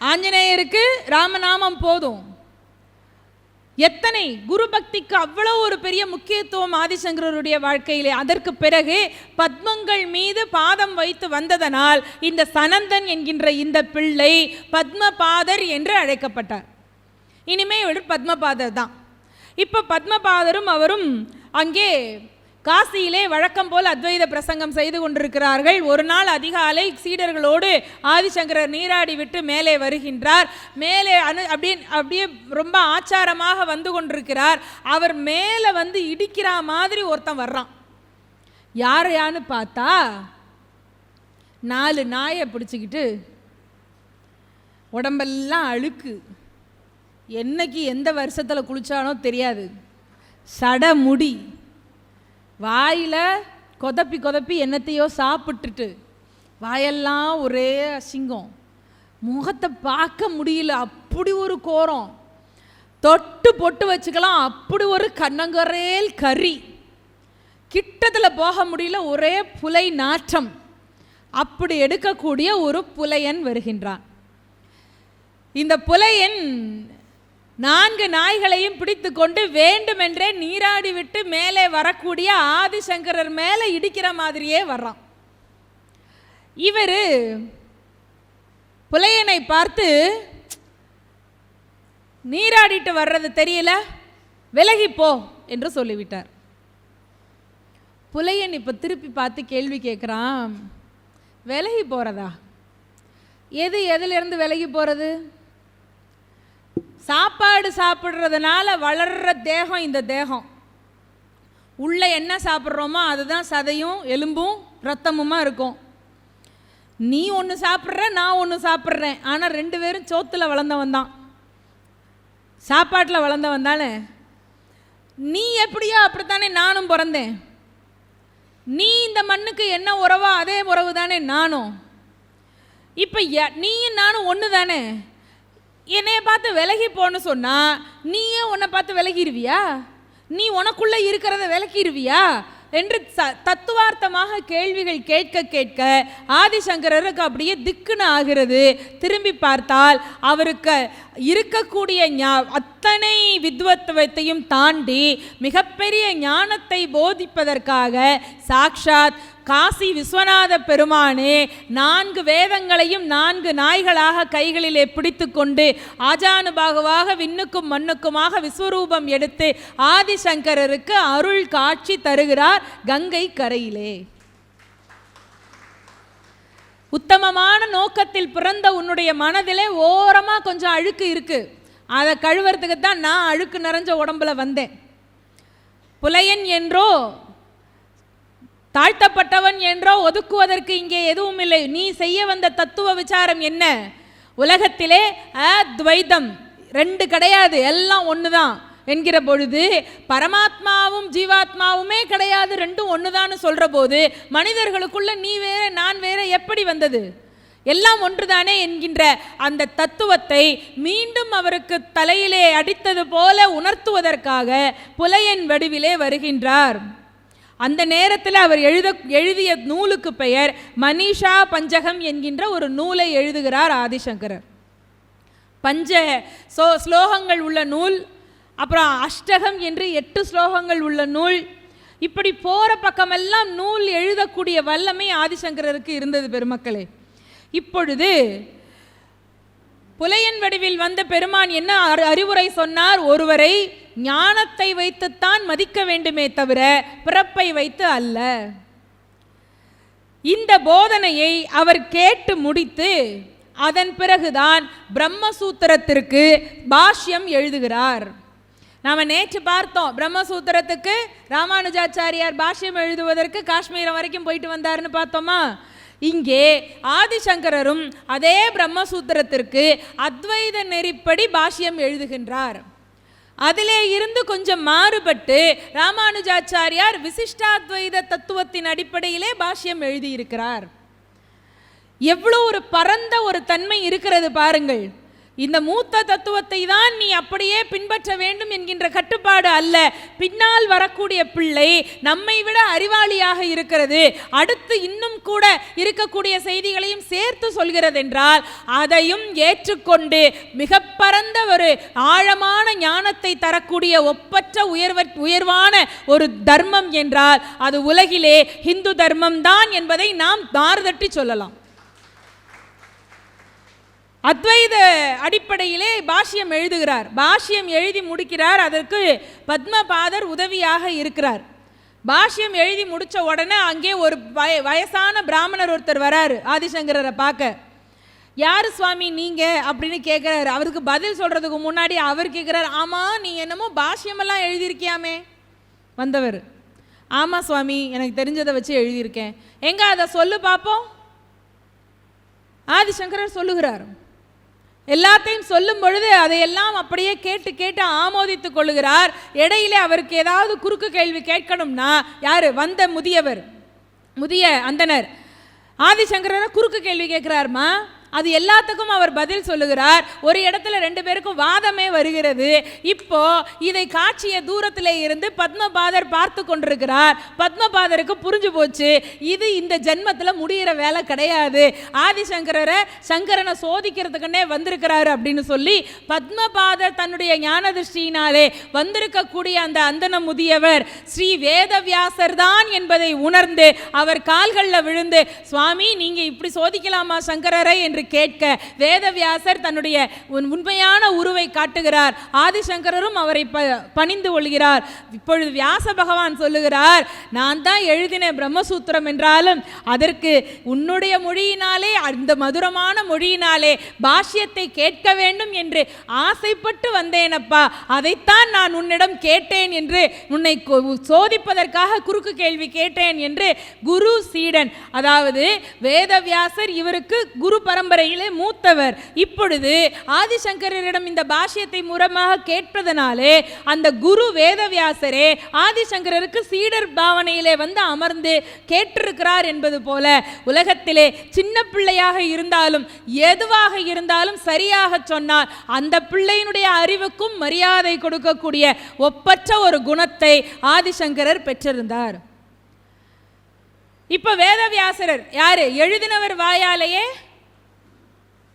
ஆஞ்சநேயருக்கு ராமநாமம் போதும். எத்தனை குரு பக்திக்கு அவ்வளோ ஒரு பெரிய முக்கியத்துவம் ஆதிசங்கரருடைய வாழ்க்கையிலே. அதற்கு பிறகு பத்மங்கள் மீது பாதம் வைத்து வந்ததனால் இந்த சனந்தன் என்கின்ற இந்த பிள்ளை பத்மபாதர் என்று அழைக்கப்பட்டார். இனிமே இவர் பத்மபாதர் தான். இப்போ பத்மபாதரும் அவரும் அங்கே காசியிலே வழக்கம் போல் அத்வைத பிரசங்கம் செய்து கொண்டிருக்கிறார்கள். ஒரு நாள் அதிகாலை சீடர்களோடு ஆதிசங்கரர் நீராடி விட்டு மேலே வருகின்றார். மேலே அனு அப்படியே அப்படியே ரொம்ப ஆச்சாரமாக வந்து கொண்டிருக்கிறார். அவர் மேலே வந்து இடிக்கிற மாதிரி ஒருத்தன் வர்றான். யாரையான்னு பார்த்தா நாலு நாயை பிடிச்சிக்கிட்டு உடம்பெல்லாம் அழுக்கு. என்னைக்கு எந்த வருஷத்தில் குளித்தானோ தெரியாது. சட முடி வாயில் கொதப்பி கொதப்பி என்னத்தையோ சாப்பிட்டுட்டு வாயெல்லாம் ஒரே அசிங்கம். முகத்தை பார்க்க முடியல அப்படி ஒரு கோரம். தொட்டு பொட்டு வச்சுக்கலாம் அப்படி ஒரு கண்ணங்கரேல் கறி. கிட்டத்தில் போக முடியல ஒரே புலை நாற்றம். அப்படி எடுக்கக்கூடிய ஒரு புலையன் வருகின்றான். இந்த புலையன் நான்கு நாய்களையும் பிடித்து கொண்டு வேண்டுமென்றே நீராடி விட்டு மேலே வரக்கூடிய ஆதிசங்கரர் மேலே இடிக்கிற மாதிரியே வர்றான். இவர் புலையனை பார்த்து நீராடிட்டு வர்றது தெரியல விலகி போ என்று சொல்லிவிட்டார். புலையன் இப்போ திருப்பி பார்த்து கேள்வி கேட்குறான் விலகி போகிறதா எது எதுலேருந்து விலகி போகிறது சாப்பாடு சாப்பிட்றதுனால வளர்ற தேகம் இந்த தேகம். உள்ளே என்ன சாப்பிட்றோமோ அதுதான் சதையும் எலும்பும் ரத்தமுமா இருக்கும். நீ ஒன்று சாப்பிட்ற நான் ஒன்று சாப்பிட்றேன். ஆனால் ரெண்டு பேரும் சோத்தில் வளர்ந்தவன் தான். சாப்பாட்டில் வளர்ந்தவன் தானே? நீ எப்படியோ அப்படித்தானே நானும் பிறந்தேன். நீ இந்த மண்ணுக்கு என்ன உறவோ அதே உறவு தானே நானும். இப்போ நீயும் நானும் ஒன்று தானே என்னைய பார்த்து விலகி போன்னு சொன்னால் நீயே உன்னை பார்த்து விலகிடுவியா நீ உனக்குள்ளே இருக்கிறத விலக்கிடுவியா என்று ச தத்துவார்த்தமாக கேள்விகள் கேட்க கேட்க ஆதிசங்கரருக்கு அப்படியே திக்குன்னு ஆகிறது. திரும்பி பார்த்தால் அவருக்கு இருக்கக்கூடிய ஞா அத்தனை வித்வத்துவத்தையும் தாண்டி மிகப்பெரிய ஞானத்தை போதிப்பதற்காக சாக்ஷாத் காசி விஸ்வநாத பெருமானே நான்கு வேதங்களையும் நான்கு நாய்களாக கைகளிலே பிடித்து கொண்டு ஆஜானுபாகுவாக விண்ணுக்கும் மண்ணுக்குமாக விஸ்வரூபம் எடுத்து ஆதிசங்கரருக்கு அருள் காட்சி தருகிறார் கங்கை கரையிலே. உத்தமமான நோக்கத்தில் பிறந்த உன்னுடைய மனதிலே ஓரமாக கொஞ்சம் அழுக்கு இருக்கு. அதை கழுவுறதுக்கு தான் நான் அழுக்கு நிறைஞ்ச உடம்புல வந்தேன். புலையன் என்றோ தாழ்த்தப்பட்டவன் என்றோ ஒதுக்குவதற்கு இங்கே எதுவும் இல்லை. நீ செய்ய வந்த தத்துவ விசாரம் என்ன? உலகத்திலே அத்வைதம். ரெண்டு கிடையாது எல்லாம் ஒன்று தான் என்கிற பொழுது பரமாத்மாவும் ஜீவாத்மாவுமே கிடையாது ரெண்டும் ஒன்று சொல்கிற போது மனிதர்களுக்குள்ள நீ வேற நான் வேற எப்படி வந்தது? எல்லாம் ஒன்றுதானே என்கின்ற அந்த தத்துவத்தை மீண்டும் அவருக்கு தலையிலே அடித்தது போல உணர்த்துவதற்காக புலையன் வடிவிலே வருகின்றார். அந்த நேரத்தில் அவர் எழுத எழுதிய நூலுக்கு பெயர் மனிஷா பஞ்சகம் என்கின்ற ஒரு நூலை எழுதுகிறார் ஆதிசங்கரர். பஞ்ச சோ ஸ்லோகங்கள் உள்ள நூல் அப்புறம் அஷ்டகம் என்று எட்டு ஸ்லோகங்கள் உள்ள நூல் இப்படி போகிற பக்கமெல்லாம் நூல் எழுதக்கூடிய வல்லமை ஆதிசங்கரருக்கு இருந்தது பெருமக்களே. இப்பொழுது புலையன் வடிவில் வந்த பெருமான் என்ன அறிவுரை சொன்னார்? ஒருவரை ஞானத்தை வைத்துத்தான் மதிக்க வேண்டுமே தவிர பிறப்பை வைத்து அல்ல. இந்த போதனையை அவர் கேட்டு முடித்து அதன் பிறகுதான் பிரம்மசூத்திரத்திற்கு பாஷ்யம் எழுதுகிறார். நாம் நேற்று பார்த்தோம். பிரம்மசூத்திரத்துக்கு ராமானுஜாச்சாரியார் பாஷ்யம் எழுதுவதற்கு காஷ்மீரம் வரைக்கும் போயிட்டு வந்தாருன்னு பார்த்தோமா? இங்கே ஆதிசங்கரரும் அதே பிரம்மசூத்திரத்திற்கு அத்வைத நெறிப்படி பாஷ்யம் எழுதுகின்றார். அதிலே இருந்து கொஞ்சம் மாறுபட்டு ராமானுஜாச்சாரியார் விசிஷ்டாத்வைத தத்துவத்தின் அடிப்படையிலே பாஷ்யம் எழுதியிருக்கிறார். எவ்வளோ ஒரு பரந்த ஒரு தன்மை இருக்கிறது பாருங்கள். இந்த மூத்த தத்துவத்தை தான் நீ அப்படியே பின்பற்ற வேண்டும் என்கின்ற கட்டுப்பாடு அல்ல. பின்னால் வரக்கூடிய பிள்ளை நம்மை விட அறிவாளியாக இருக்கிறது. அடுத்து இன்னும் கூட இருக்கக்கூடிய செய்திகளையும் சேர்த்து சொல்கிறது என்றால் அதையும் ஏற்றுக்கொண்டு மிக பரந்த ஒரு ஆழமான ஞானத்தை தரக்கூடிய ஒப்பற்ற உயர்வ உயர்வான ஒரு தர்மம் என்றால் அது உலகிலே ஹிந்து தர்மம் தான் என்பதை நாம் தார்தட்டி சொல்லலாம். அத்வைத அடிப்படையிலே பாஷ்யம் எழுதுகிறார். பாஷ்யம் எழுதி முடிக்கிறார். அதற்கு பத்மபாதர் உதவியாக இருக்கிறார். பாஷ்யம் எழுதி முடிச்ச உடனே அங்கே ஒரு வய வயசான பிராமணர் ஒருத்தர் வராரு ஆதிசங்கரரை பார்க்க. யார் சுவாமி நீங்கள் அப்படின்னு கேட்குறாரு அவருக்கு பதில் சொல்கிறதுக்கு முன்னாடி அவர் கேட்குறாரு ஆமாம் நீ என்னமோ பாஷ்யமெல்லாம் எழுதியிருக்கியாமே. வந்தவர். ஆமாம் சுவாமி எனக்கு தெரிஞ்சதை வச்சு எழுதியிருக்கேன். எங்கே? அதை சொல்லு பார்ப்போம் ஆதிசங்கரர் சொல்லுகிறார். எல்லாத்தையும் சொல்லும் பொழுது அதையெல்லாம் அப்படியே கேட்டு கேட்டு ஆமோதித்துக் கொள்கிறார் இடையிலே அவருக்கு ஏதாவது குறுக்கு கேள்வி கேட்கணும்னா யாரு? வந்த முதியவர் முதிய அந்தனர். ஆதிசங்கரரை குறுக்கு கேள்வி கேட்கிறாருமா? அது எல்லாத்துக்கும் அவர் பதில் சொல்லுகிறார். ஒரு இடத்துல ரெண்டு பேருக்கும் வாதமே வருகிறது. இப்போ இதை காட்சிய தூரத்திலே இருந்து பத்மபாதர் பார்த்து கொண்டிருக்கிறார். பத்மபாதருக்கு புரிஞ்சு போச்சு. இது இந்த ஜென்மத்தில் முடியிற வேலை கிடையாது. ஆதிசங்கரரை சங்கரனை சோதிக்கிறதுக்குன்னே வந்திருக்கிறாரு அப்படின்னு சொல்லி பத்மபாதர் தன்னுடைய ஞான திருஷ்டியினாலே வந்திருக்கக்கூடிய அந்த அந்தன முதியவர் ஸ்ரீ வேதவியாசர் தான் என்பதை உணர்ந்து அவர் கால்களில் விழுந்து சுவாமி நீங்கள் இப்படி சோதிக்கலாமா சங்கரரை? என்று கேட்க வேதவியாசர் தன்னுடைய உன் உண்மையான உருவை காட்டுகிறார். ஆதிசங்கரரும் அவரை ப பணிந்து கொள்கிறார். இப்பொழுது வியாச பகவான் சொல்லுகிறார் நான் தான் எழுதினேன் பிரம்மசூத்திரம் என்றாலும் அதற்கு உன்னுடைய மொழியினாலே அந்த மதுரமான மொழியினாலே பாஷ்யத்தை கேட்க வேண்டும் என்று ஆசைப்பட்டு வந்தேனப்பா. அதைத்தான் நான் உன்னிடம் கேட்டேன் என்று உன்னை சோதிப்பதற்காக குறுக்கு கேள்வி கேட்டேன் என்று குரு சீடன் அதாவது வேதவியாசர் இவருக்கு குரு பரம்பரையிலே மூத்தவர். இப்பொழுது ஆதிசங்கரரிடம் இந்த பாஷ்யத்தை முறமாக கேட்பதனாலே அந்த குரு வேதவியாசரே ஆதிசங்கரருக்கு சீடர் பாவனையிலே வந்து அமர்ந்து கேட்டிருக்கிறார் என்பது போல உலகத்திலே சின்ன பிள்ளையாக இருந்தாலும் எதுவாக இருந்தாலும் சரியாக சொன்னால் அந்த பிள்ளையினுடைய அறிவுக்கும் மரியாதை கொடுக்கக்கூடிய ஒப்பற்ற ஒரு குணத்தை ஆதிசங்கரர் பெற்றிருந்தார். இப்ப வேதவியாசரர் யாரு? எழுதினவர் வாயாலேயே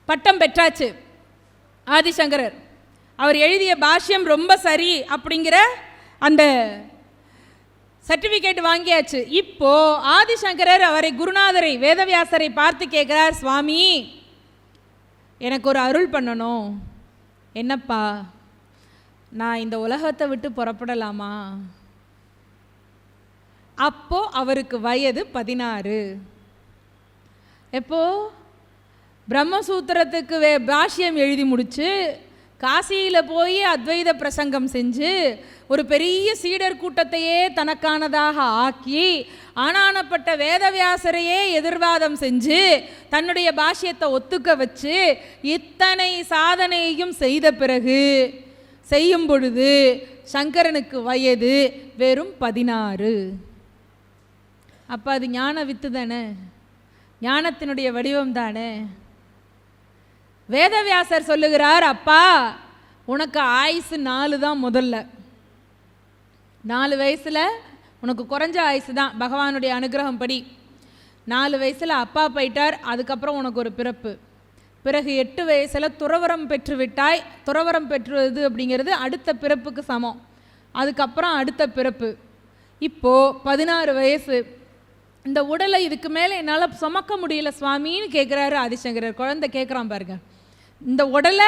பட்டம் பெற்றாச்சு. ஆதிசங்கரர் அவர் எழுதிய பாஷ்யம் ரொம்ப சரி அப்படிங்கிற அந்த சர்டிஃபிகேட் வாங்கியாச்சு. இப்போ ஆதிசங்கரர் அவரை குருநாதரை வேதவியாசரை பார்த்து கேட்குறார் சுவாமி எனக்கு ஒரு அருள் பண்ணணும். என்னப்பா? நான் இந்த உலகத்தை விட்டு புறப்படலாமா? அப்போ அவருக்கு வயது பதினாறு. எப்போ? பிரம்மசூத்திரத்துக்கு வே பாஷ்யம் எழுதி முடிச்சு காசியில் போய் அத்வைத பிரசங்கம் செஞ்சு ஒரு பெரிய சீடர் கூட்டத்தையே தனக்கானதாக ஆக்கி ஆனானப்பட்ட வேதவியாசரையே எதிர்வாதம் செஞ்சு தன்னுடைய பாஷ்யத்தை ஒத்துக்க வச்சு இத்தனை சாதனையையும் செய்த பிறகு செய்யும் பொழுது சங்கரனுக்கு வயது வெறும் பதினாறு. அப்போ அது ஞான வித்து தானே? ஞானத்தினுடைய வடிவம் தானே? வேதவியாசர் சொல்லுகிறார் அப்பா உனக்கு ஆயுசு நாலு தான் முதல்ல. நாலு வயசில் உனக்கு குறைஞ்ச ஆயுசு தான் பகவானுடைய அனுகிரகம் படி. நாலு வயசில் அப்பா போயிட்டார் அதுக்கப்புறம் உனக்கு ஒரு பிறப்பு. பிறகு எட்டு வயசில் துறவரம் பெற்று விட்டாய் துறவரம் பெற்றுவது அப்படிங்கிறது அடுத்த பிறப்புக்கு சமம். அதுக்கப்புறம் அடுத்த பிறப்பு. இப்போது பதினாறு வயசு. இந்த உடலை இதுக்கு மேலே என்னால் சுமக்க முடியல சுவாமின்னு கேட்குறாரு ஆதிசங்கரர். குழந்தை கேட்குறான் பாருங்க. இந்த உடலை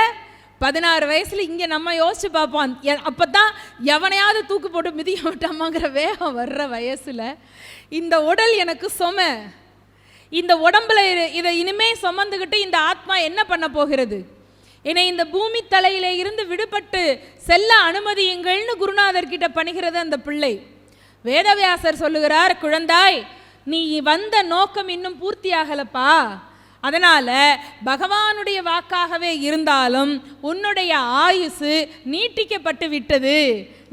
பதினாறு வயசில் இங்கே நம்ம யோசிச்சு பார்ப்போம். அப்போ தான் எவனையாவது தூக்கு போட்டு மிதிய விட்டாமாங்கிற வேகம் வர்ற வயசில் இந்த உடல் எனக்கு சும. இந்த உடம்புல இரு- இதை இனிமே சுமந்துக்கிட்டு இந்த ஆத்மா என்ன பண்ண போகிறது? என்னை இந்த பூமி தலையில இருந்து விடுபட்டு செல்ல அனுமதியுங்கள்னு குருநாதர் கிட்ட பணிகிறது அந்த பிள்ளை. வேதவியாசர் சொல்லுகிறார் குழந்தாய் நீ வந்த நோக்கம் இன்னும் பூர்த்தியாகலப்பா. அதனால பகவானுடைய வாக்காகவே இருந்தாலும் உன்னுடைய ஆயுசு நீட்டிக்கப்பட்டு விட்டது.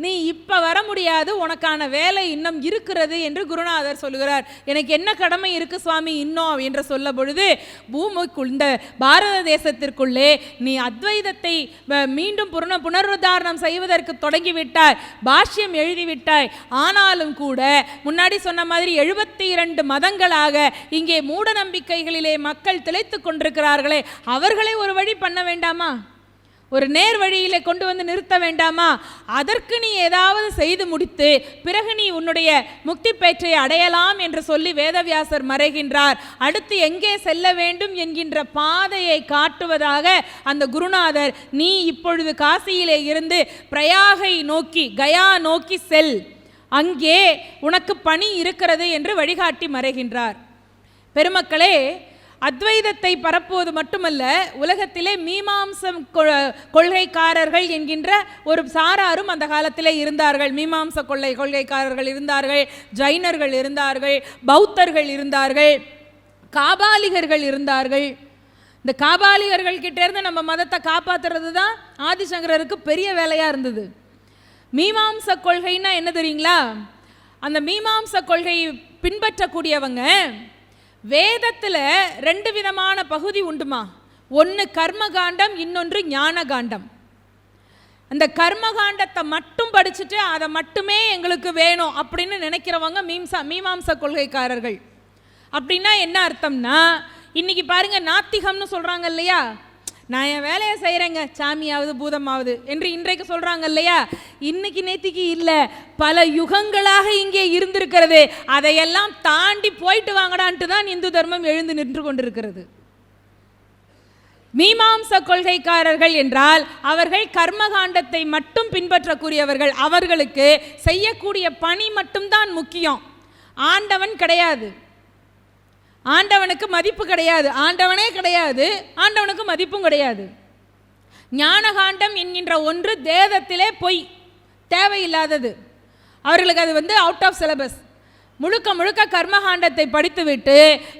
நீ இப்போ வர முடியாது உனக்கான வேலை இன்னும் இருக்கிறது என்று குருநாதர் சொல்லுகிறார். எனக்கு என்ன கடமை இருக்கு சுவாமி? இன்னும் என்று சொல்ல பொழுது பூமிக்குள் இந்த பாரத தேசத்திற்குள்ளே நீ அத்வைதத்தை வ- மீண்டும் புன புனருத்தாரணம் செய்வதற்கு தொடங்கிவிட்டாய் பாஷ்யம் எழுதிவிட்டாய். ஆனாலும் கூட முன்னாடி சொன்ன மாதிரி எழுபத்தி இரண்டு மதங்களாக இங்கே மூட நம்பிக்கைகளிலே மக்கள் திளைத்து கொண்டிருக்கிறார்களே அவர்களை ஒரு வழி பண்ண வேண்டாமா? ஒரு நேர் வழியில் கொண்டு வந்து நிறுத்த வேண்டாமா? அதற்கு நீ ஏதாவது செய்து முடித்து பிறகு நீ உன்னுடைய முக்தி பேற்றை அடையலாம் என்று சொல்லி வேதவியாசர் மறைகின்றார். அடுத்து எங்கே செல்ல வேண்டும் என்கின்ற பாதையை காட்டுவதாக அந்த குருநாதர் நீ இப்பொழுது காசியிலே இருந்து பிரயாகை நோக்கி கயா நோக்கி செல். அங்கே உனக்கு பணி இருக்கிறது என்று வழிகாட்டி மறைகின்றார். பெருமக்களே அத்வைதத்தை பரப்புவது மட்டுமல்ல உலகத்திலே மீமாம்சம் கொ- கொள்கைக்காரர்கள் என்கின்ற ஒரு சாராரும் அந்த காலத்திலே இருந்தார்கள். மீமாம்ச கொள்ளை கொள்கைக்காரர்கள் இருந்தார்கள் ஜைனர்கள் இருந்தார்கள் பௌத்தர்கள் இருந்தார்கள் காபாலிகர்கள் இருந்தார்கள். இந்த காபாலிகர்கள் கிட்டேருந்து நம்ம மதத்தை காப்பாத்துறது தான் ஆதிசங்கரருக்கு பெரிய வேலையாக இருந்தது. மீமாம்ச கொள்கைன்னா என்ன தெரியுங்களா? அந்த மீமாம்ச கொள்கையை பின்பற்றக்கூடியவங்க வேதத்தில் ரெண்டு விதமான பகுதி உண்டுமா? ஒன்று கர்மகாண்டம் இன்னொன்று ஞானகாண்டம். அந்த கர்மகாண்டத்தை மட்டும் படிச்சுட்டு அதை மட்டுமே எங்களுக்கு வேணும் அப்படின்னு நினைக்கிறவங்க மீம்சா மீமாம்ச கொள்கைக்காரர்கள். அப்படின்னா என்ன அர்த்தம்னா இன்னைக்கு பாருங்க நாத்திகம்னு சொல்கிறாங்க இல்லையா? நான் என் வேலையை செய்கிறேங்க சாமியாவது பூதமாவது என்று இன்றைக்கு சொல்கிறாங்க இல்லையா? இன்னைக்கு நேத்திக்கு இல்லை. பல யுகங்களாக இங்கே இருந்திருக்கிறது. அதையெல்லாம் தாண்டி போயிட்டு வாங்கடான்ட்டு தான் இந்து தர்மம் எழுந்து நின்று கொண்டிருக்கிறது. மீமாம்ச கொள்கைக்காரர்கள் என்றால் அவர்கள் கர்மகாண்டத்தை மட்டும் பின்பற்றக்கூடியவர்கள். அவர்களுக்கு செய்யக்கூடிய பணி மட்டும்தான் முக்கியம். ஆண்டவன் கிடையாது. ஆண்டவனுக்கு மதிப்பு கிடையாது. ஆண்டவனே கிடையாது. ஆண்டவனுக்கு மதிப்பும் கிடையாது. ஞானகாண்டம் என்கின்ற ஒன்று தேதத்திலே பொய் தேவையில்லாதது. அவர்களுக்கு அது வந்து அவுட் ஆஃப் சிலபஸ் முழுக்க முழுக்க கர்மகாண்டத்தை படித்துவிட்டு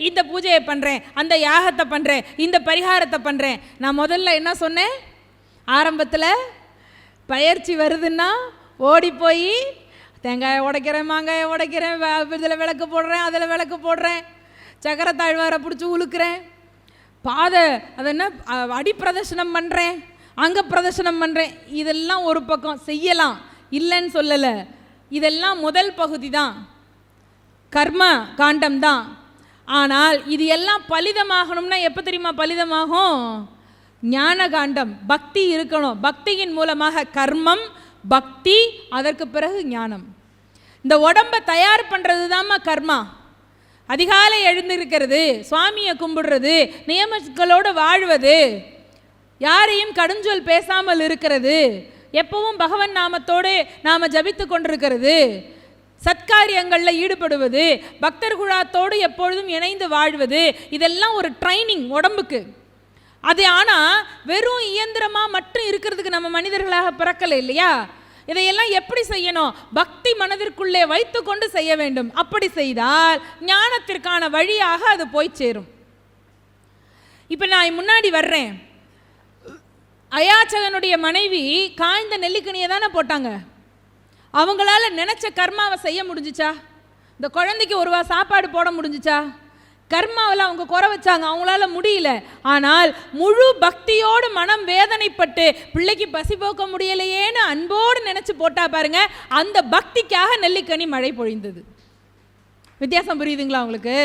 இந்த பூஜையை பண்ணுறேன் அந்த யாகத்தை பண்ணுறேன் இந்த பரிகாரத்தை பண்ணுறேன் நான் முதல்ல என்ன சொன்னேன்? ஆரம்பத்தில் பயிற்சி வருதுன்னா ஓடி போய் தேங்காயை உடைக்கிறேன் மாங்காயை உடைக்கிறேன் இதில் விளக்கு போடுறேன் அதில் விளக்கு போடுறேன். சக்கரத்தாழ்வாரை பிடிச்சி உழுக்கிறேன். பாதை அது என்ன அ- அடி பிரதர்ஷனம் பண்ணுறேன் அங்கே பிரதர்ஷனம் பண்ணுறேன் இதெல்லாம் ஒரு பக்கம் செய்யலாம். இல்லைன்னு சொல்லலை. இதெல்லாம் முதல் பகுதி தான் கர்ம காண்டம் தான் ஆனால் இது எல்லாம் பலிதமாகணும்னா எப்போ தெரியுமா பலிதமாகும்? ஞான காண்டம் பக்தி இருக்கணும். பக்தியின் மூலமாக கர்மம் பக்தி அதற்கு பிறகு ஞானம். இந்த உடம்பை தயார் பண்ணுறது தாம்மா கர்மா. அதிகாலை எழுந்திருக்கிறது சுவாமியை கும்பிடுறது நியமங்களோடு வாழ்வது யாரையும் கடுஞ்சொல் பேசாமல் இருக்கிறது எப்பவும் பகவன் நாமத்தோடு நாம் ஜபித்து கொண்டிருக்கிறது சத்காரியங்களில் ஈடுபடுவது பக்தர் குழாத்தோடு எப்பொழுதும் இணைந்து வாழ்வது இதெல்லாம் ஒரு ட்ரைனிங் உடம்புக்கு. அது ஆனால் வெறும் இயந்திரமாக மட்டும் இருக்கிறதுக்கு நம்ம மனிதர்களாக பிறக்கலை இல்லையா? இதையெல்லாம் எப்படி செய்யணும்? பக்தி மனதிற்குள்ளே வைத்துக்கொண்டு செய்ய வேண்டும். அப்படி செய்தால் ஞானத்திற்கான வழியாக அது போய் சேரும். இப்போ நான் முன்னாடி வர்றேன். அயாச்சகனுடைய மனைவி காய்ந்த நெல்லிக்கனியை தானே போட்டாங்க. அவங்களால நினைச்ச கர்மாவை செய்ய முடிஞ்சிச்சா? இந்த குழந்தைக்கு ஒருவா சாப்பாடு போட முடிஞ்சிச்சா? கர்மாவில் அவங்க குறை வச்சாங்க. அவங்களால முடியல. ஆனால் முழு பக்தியோடு மனம் வேதனைப்பட்டு பிள்ளைக்கு பசி போக்க முடியலையேன்னு அன்போடு நினைச்சு போட்டா பாருங்க அந்த பக்திக்காக நெல்லிக்கனி மழை பொழிந்தது. வித்தியாசம் புரியுதுங்களா உங்களுக்கு?